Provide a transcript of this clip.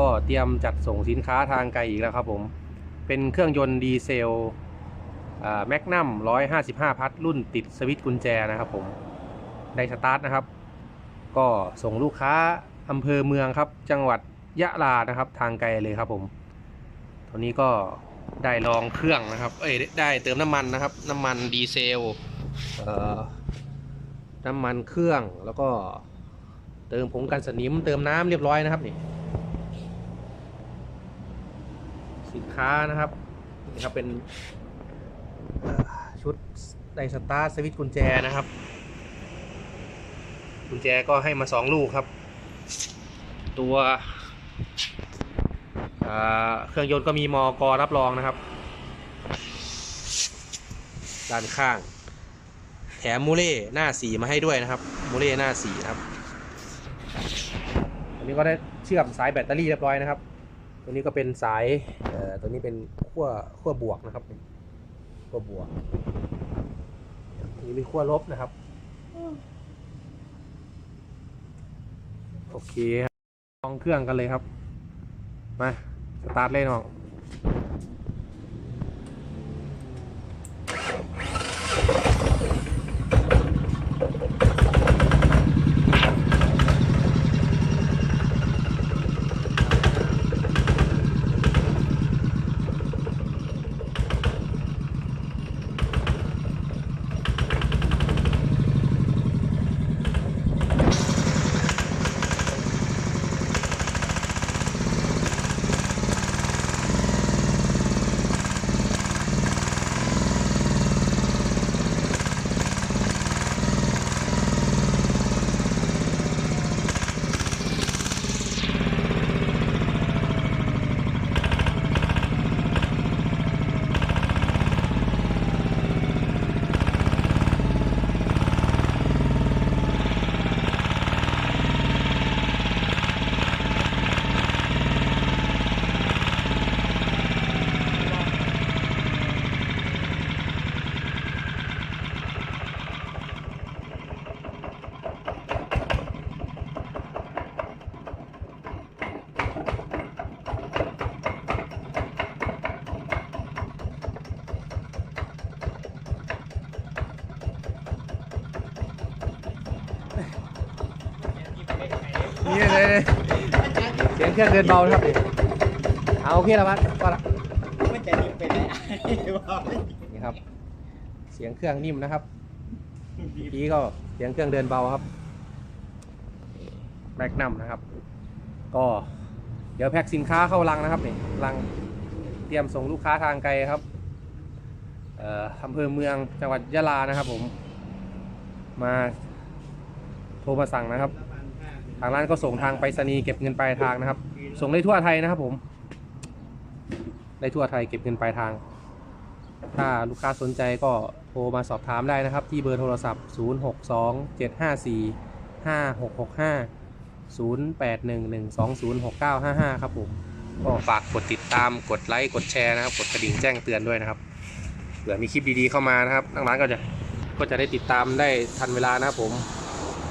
ก็เตรียมจัดส่งสินค้าทางไกลอีกแล้วครับผม เป็นเครื่องยนต์ดีเซลแมกนัม155 พัทรุ่นติดสวิตช์กุญแจนะครับผมได้สตาร์ทนะครับ ก็ส่งลูกค้าอำเภอเมืองครับ จังหวัดยะลานะครับ ทางไกลเลยครับผมตอนนี้ก็ได้ลองเครื่องนะครับ เอ้ยได้เติมน้ำมันนะครับ น้ำมันดีเซลน้ำมันเครื่องแล้วก็เติมผงกันสนิมเติมน้ำเรียบร้อยนะครับนี่ สิน ค้านะครับนี่ครับเป็นชุดไดสตาร์สวิตกุญแจนะครับ กุญแจก็ให้มาสองลูกครับ ตัวเครื่องยนต์ก็มีมอกอรับรองนะครับ ด้านข้าง แถมมูเล่หน้าสีมาให้ด้วยนะครับ มูเล่หน้าสีนะครับ อันนี้ก็ได้เชื่อมสายแบตเตอรี่เรียบร้อยนะครับ ตัวนี้ก็เป็นสายเอ่อตัวนี้เป็นขั้วขั้วบวกนะครับขั้วบวกนี่เป็นขั้วลบนะครับ โอเคครับลองเครื่องกันเลยครับ มา สตาร์ทเลยน้อง นี่เลยเสียงเครื่องเดินเบานะครับดิเอาโอเคแล้วมั้ก็ละมันจะนิ่มไปไหนบอกนี่ครับ เสียงเครื่องนิ่มนะครับเมื่อกี้ก็เสียงเครื่องเดินเบาครับแบกนัมนะครับ ก็เดี๋ยวแพ็คสินค้าเข้าลังนะครับนี่ลังเตรียมส่งลูกค้าทางไกลครับเอ่ออำเภอเมืองจังหวัดยะลานะครับผม มาโทรมาสั่งนะครับ ทางร้านก็ส่งทางไปรษณีย์เก็บเงินปลายทางนะครับ ส่งได้ทั่วไทยนะครับผมได้ทั่วไทยเก็บเงินปลายทาง ถ้าลูกค้าสนใจก็โทรมาสอบถามได้นะครับ ที่เบอร์โทรศัพท์ 0 6 2 7 5 4 5 6 6 5 0 8 1 1 2 0 6 9 5 5 ครับผมก็ฝากกดติดตามกดไลค์กดแชร์นะครับ กดกระดิ่งแจ้งเตือนด้วยนะครับเผื่อมีคลิปดีๆเข้ามานะครับทางร้านก็จะก็จะได้ติดตามได้ทันเวลานะครับผม